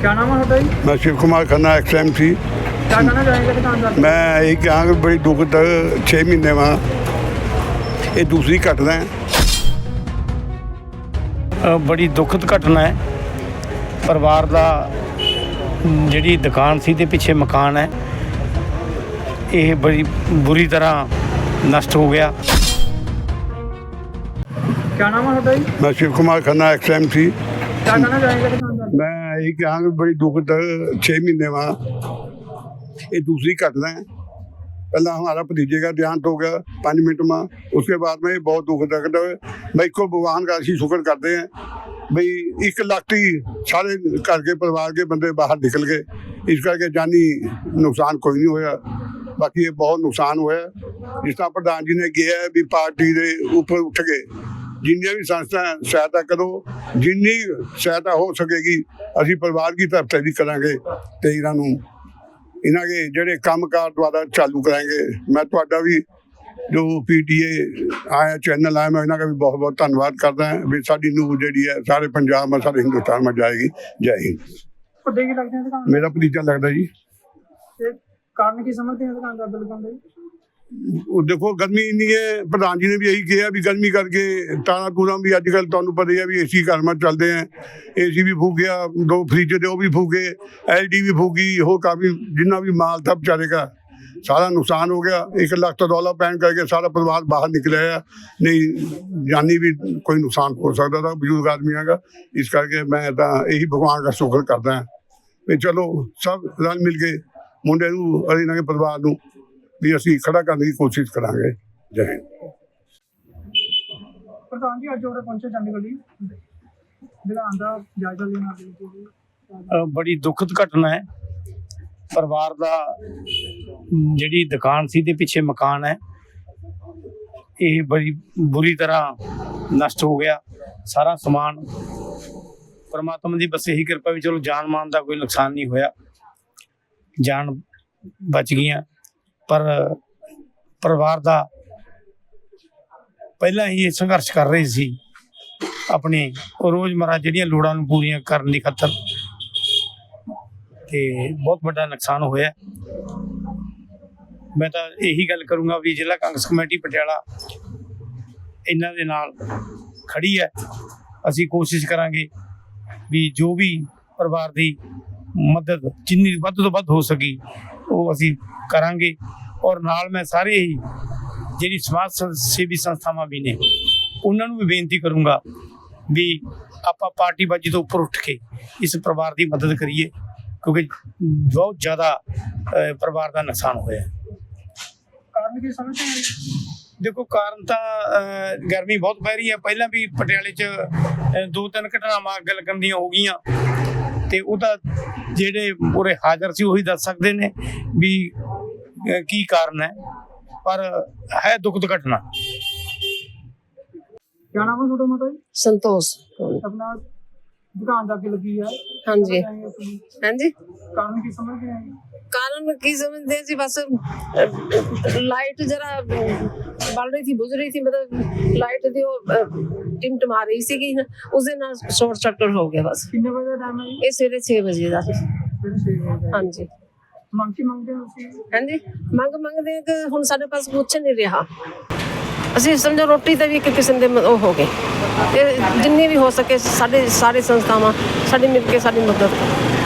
ਕਿਆ ਨਾਮ ਹੈ ਤੁਹਾਡਾ ਜੀ? ਮੈਂ ਸ਼ਿਵ ਕੁਮਾਰ ਖੰਨਾ ਐਕਸਐਮਸੀ ਕਿਆ ਕਹਿਣਾ ਚਾਹੀਦਾ ਦੁਕਾਨਦਾਰ ਨੂੰ? ਮੈਂ ਇਹ ਕਹਾਂਗਾ ਬੜੀ ਦੁੱਖ ਦਾ 6 ਮਹੀਨੇ ਵਾਂ। ਇਹ ਦੂਸਰੀ ਘਟਨਾ ਹੈ। ਬੜੀ ਦੁਖਦ ਘਟਨਾ ਹੈ। ਪਰਿਵਾਰ ਦਾ ਜਿਹੜੀ ਦੁਕਾਨ ਸੀ ਤੇ ਪਿੱਛੇ ਮਕਾਨ ਹੈ। ਇਹ ਬੜੀ ਬੁਰੀ ਤਰ੍ਹਾਂ ਨਸ਼ਟ ਹੋ ਗਿਆ। ਕਿਆ ਨਾਮ ਹੈ ਤੁਹਾਡਾ ਜੀ? ਮੈਂ ਸ਼ਿਵ ਕੁਮਾਰ ਖੰਨਾ ਸੀ ਕਿਆ ਕਹਿਣਾ ਚਾਹੀਦਾ ਮੈਂ ਇਹ ਕਹਾਂਗਾ ਬੜੀ ਦੁੱਖ ਦੁਖਦ 6 ਮਹੀਨੇ ਵਾ। ਇਹ ਦੂਸਰੀ ਘਟਨਾ ਹੈ। ਪਹਿਲਾਂ ਹਮਾਰਾ ਭਤੀਜੇ ਦਾ ਦੇਹਾਂਤ ਹੋ ਗਿਆ 5 ਮਿੰਟ ਮਾ। ਉਸਕੇ ਬਾਅਦ ਮੈਂ ਬਹੁਤ ਦੁੱਖ ਲੱਗਦਾ ਮੈਂ ਇੱਕੋ ਭਗਵਾਨ ਦਾ ਅਸੀਂ ਸ਼ੁਕਰ ਕਰਦੇ ਹਾਂ ਬਈ ਇੱਕ ਲੱਖ ਸਾਰੇ ਘਰ ਦੇ ਪਰਿਵਾਰ ਦੇ ਬੰਦੇ ਬਾਹਰ ਨਿਕਲ ਗਏ। ਇਸ ਕਰਕੇ ਜਾਨੀ ਨੁਕਸਾਨ ਕੋਈ ਨਹੀਂ ਹੋਇਆ। ਬਾਕੀ ਇਹ ਬਹੁਤ ਨੁਕਸਾਨ ਹੋਇਆ। ਜਿਸ ਤਰ੍ਹਾਂ ਪ੍ਰਧਾਨ ਜੀ ਨੇ ਕਿਹਾ ਵੀ ਪਾਰਟੀ ਦੇ ਉੱਪਰ ਉੱਠ ਗਏ ਜਿੰਨੀਆਂ ਵੀ ਸੰਸਥਾ ਸਹਾਇਤਾ ਕਰੋ। ਜਿੰਨੀ ਸਹਾਇਤਾ ਹੋ ਸਕੇਗੀ ਅਸੀਂ ਪਰਿਵਾਰ ਦੀ ਤਰਫ ਤੇ ਵੀ ਕਰਾਂਗੇ ਤੇ ਇਹਨਾਂ ਨੂੰ ਇਹਨਾਂ ਦੇ ਜਿਹੜੇ ਕੰਮਕਾਰ ਦੁਆਰਾ ਚਾਲੂ ਕਰਾਂਗੇ। ਮੈਂ ਤੁਹਾਡਾ ਵੀ ਜੋ ਪੀਟੀਏ ਆਇਆ ਚੈਨਲ ਆਇਆ ਮੈਂ ਇਹਨਾਂ ਦਾ ਵੀ ਬਹੁਤ ਬਹੁਤ ਧੰਨਵਾਦ ਕਰਦਾ ਹਾਂ ਵੀ ਸਾਡੀ ਨੂੰ ਜਿਹੜੀ ਹੈ ਸਾਰੇ ਪੰਜਾਬ ਮਾ ਸਾਰੇ ਹਿੰਦੁਸਤਾਨ ਮਾ ਜਾਏਗੀ। ਜੈ ਹਿੰਦ। ਮੇਰਾ ਭਤੀਜਾ ਲੱਗਦਾ ਜੀ। ਕਾਰਨ ਕੀ ਸਮਝਦੇ ਹੋ ਦੁਕਾਨ ਦਾ ਬਿੱਲ ਬੰਦ ਜੀ ਦੇਖੋ, ਗਰਮੀ ਇੰਨੀ ਹੈ, ਪ੍ਰਧਾਨ ਜੀ ਨੇ ਵੀ ਇਹੀ ਕਿਹਾ ਵੀ ਗਰਮੀ ਕਰਕੇ ਤਾਰਾਂ ਤੂਰਾਂ ਵੀ ਅੱਜ ਕੱਲ ਤੁਹਾਨੂੰ ਪਤਾ ਹੀ ਹੈ ਵੀ ਏਸੀ ਘਰ ਮਾ ਚੱਲਦੇ ਆ ਏਸੀ ਵੀ ਫੂਕ ਗਿਆ ਦੋ ਫ੍ਰਿਜ ਦੇ ਉਹ ਵੀ ਫੂਕੇ ਐਲਡੀ ਵੀ ਫੂਕੀ, ਹੋਰ ਕਾਫੀ ਜਿੰਨਾ ਵੀ ਮਾਲ ਥਾ ਵਿਚਾਰੇ ਸਾਰਾ ਨੁਕਸਾਨ ਹੋ ਗਿਆ। 1 ਲੱਖ ਤੋਂ ਡਾਲਰ ਪੈਣ ਕਰਕੇ ਸਾਰਾ ਪਰਿਵਾਰ ਬਾਹਰ ਨਿਕਲਿਆ ਆ ਨਹੀਂ, ਜਾਨੀ ਵੀ ਕੋਈ ਨੁਕਸਾਨ ਹੋ ਸਕਦਾ ਤਾਂ ਬਜ਼ੁਰਗ ਆਦਮੀਆਂ ਦਾ ਇਸ ਕਰਕੇ ਮੈਂ ਤਾਂ ਇਹੀ ਭਗਵਾਨ ਦਾ ਸ਼ੁਕਰ ਕਰਦਾ ਵੀ ਚਲੋ ਸਭ ਰਲ ਮਿਲ ਕੇ ਮੁੰਡੇ ਨੂੰ ਅਤੇ ਨਾਲ ਪਰਿਵਾਰ ਨੂੰ ਵੀ ਅਸੀਂ ਖੜਾ ਕਰਨ ਦੀ ਕੋਸ਼ਿਸ਼ ਕਰਾਂਗੇ। ਜੈ ਹਿੰਦ। ਪ੍ਰਧਾਨ ਜੀ ਅੱਜ ਉਹਰੇ ਪਹੁੰਚੇ ਚੰਡੀਗੜ੍ਹ ਜੀ ਦੁਕਾਨ ਦਾ ਜਾਇਜ਼ਾ ਲੈਣਾ ਦੇ ਜੀ। ਅ, ਬੜੀ ਦੁਖਦ ਘਟਨਾ ਹੈ। ਪਰਿਵਾਰ ਦਾ ਜਿਹੜੀ ਦੁਕਾਨ ਸੀ ਤੇ ਪਿੱਛੇ ਮਕਾਨ ਹੈ। ਇਹ ਬੜੀ ਬੁਰੀ ਤਰ੍ਹਾਂ ਨਸ਼ਟ ਹੋ ਗਿਆ। ਸਾਰਾ ਸਮਾਨ ਪਰਮਾਤਮਾ ਦੀ ਬਸ ਇਹੀ ਕਿਰਪਾ ਵੀ ਚਲੋ ਜਾਨ ਮਾਨ ਦਾ ਕੋਈ ਨੁਕਸਾਨ ਨਹੀਂ ਹੋਇਆ। ਜਾਨ ਬਚ ਗਈਆਂ। ਪਰ ਪਰਿਵਾਰ ਦਾ ਪਹਿਲਾਂ ਹੀ ਇਹ ਸੰਘਰਸ਼ ਕਰ ਰਹੇ ਸੀ। ਆਪਣੇ ਰੋਜ਼ਮਰਾ ਜਿਹੜੀਆਂ ਲੋੜਾਂ ਨੂੰ ਪੂਰੀਆਂ ਕਰਨ ਦੀ ਖਾਤਰ ਤੇ ਬਹੁਤ ਵੱਡਾ ਨੁਕਸਾਨ ਹੋਇਆ। ਮੈਂ ਤਾਂ ਇਹੀ ਗੱਲ ਕਰੂੰਗਾ ਵੀ ਜ਼ਿਲ੍ਹਾ ਕਾਂਗਰਸ ਕਮੇਟੀ ਪਟਿਆਲਾ ਇਹਨਾਂ ਦੇ ਨਾਲ ਖੜੀ ਹੈ। ਅਸੀਂ ਕੋਸ਼ਿਸ਼ ਕਰਾਂਗੇ ਵੀ ਜੋ ਵੀ ਪਰਿਵਾਰ ਦੀ ਮਦਦ ਜਿੰਨੀ ਵੱਧ ਤੋਂ ਵੱਧ ਹੋ ਸਕੀ ਉਹ ਅਸੀਂ ਕਰਾਂਗੇ ਔਰ ਨਾਲ ਮੈਂ ਸਾਰੇ ਹੀ ਜਿਹੜੀ ਸਮਾਜ ਸੇਵੀ ਸੰਸਥਾਵਾਂ ਵੀ ਨੇ ਉਹਨਾਂ ਨੂੰ ਵੀ ਬੇਨਤੀ ਕਰੂੰਗਾ ਵੀ ਆਪਾਂ ਪਾਰਟੀਬਾਜ਼ੀ ਤੋਂ ਉੱਪਰ ਉੱਠ ਕੇ ਇਸ ਪਰਿਵਾਰ ਦੀ ਮਦਦ ਕਰੀਏ ਕਿਉਂਕਿ ਬਹੁਤ ਜ਼ਿਆਦਾ ਪਰਿਵਾਰ ਦਾ ਨੁਕਸਾਨ ਹੋਇਆ। ਹੈ ਕਾਰਨ ਕੀ ਸਮਝਦੇ? ਦੇਖੋ ਕਾਰਨ ਤਾਂ ਗਰਮੀ ਬਹੁਤ ਪੈ ਰਹੀ ਹੈ। ਪਹਿਲਾਂ ਵੀ ਪਟਿਆਲੇ 'ਚ ਦੋ ਤਿੰਨ ਘਟਨਾਵਾਂ ਅੱਗ ਲੱਗਣ ਦੀਆਂ ਹੋ ਗਈਆਂ। ਤੇ ਉਹਦਾ ਜਿਹੜੇ ਪੂਰੇ ਹਾਜ਼ਰ ਸੀ ਉਹੀ ਦੱਸ ਸਕਦੇ ਨੇ ਵੀ ਕੀ ਕਾਰਨ ਹੈ। ਪਰ ਹੈ ਦੁਖਦ ਘਟਨਾ। ਕੀ ਨਾਮ ਹੈ ਤੁਹਾਡਾ ਮਾਤਾ ਜੀ? ਸੰਤੋਸ਼। ਆਪਣਾ ਦੁਕਾਨ ਦਾ ਅੱਗੇ ਲੱਗੀ ਹੈ ਹਾਂਜੀ ਹਾਂਜੀ। ਕਾਰਨ ਕੀ ਸਮਝ ਨਹੀਂ कारण की समझते हैं जी बस अ, लाइट जरा बल रही थी बुझ रही थी मतलब लाइट दी वो टिमटमा रही सी कि उस दिन शॉर्ट सर्किट हो गया बस कितने बजे का टाइम है जी? ਇਹ ਸਵੇਰੇ 6 ਵਜੇ ਦਾ ਸੀ। फिर छह बजे का। ਹਾਂਜੀ ਮੰਗ ਕੀ ਮੰਗਦੇ ਹੋ ਤੁਸੀਂ ਹਾਂਜੀ ਮੰਗ ਮੰਗਦੇ ਆ ਕਿ ਹੁਣ ਸਾਡੇ ਪਾਸ ਕੁਛ ਨਹੀਂ ਰਿਹਾ ਅਸੀਂ ਸਮਝੋ ਰੋਟੀ ਤੇ ਵੀ ਇੱਕ ਕਿਸਮ ਦੇ ਮ- ਉਹ ਹੋ ਗਏ ਤੇ ਜਿੰਨੀ ਵੀ ਹੋ ਸਕੇ ਸਾਡੇ ਸਾਰੇ ਸੰਸਥਾਵਾਂ ਸਾਡੀ ਮਿਲ ਕੇ ਸਾਡੀ ਮਦਦ ਕਰੋ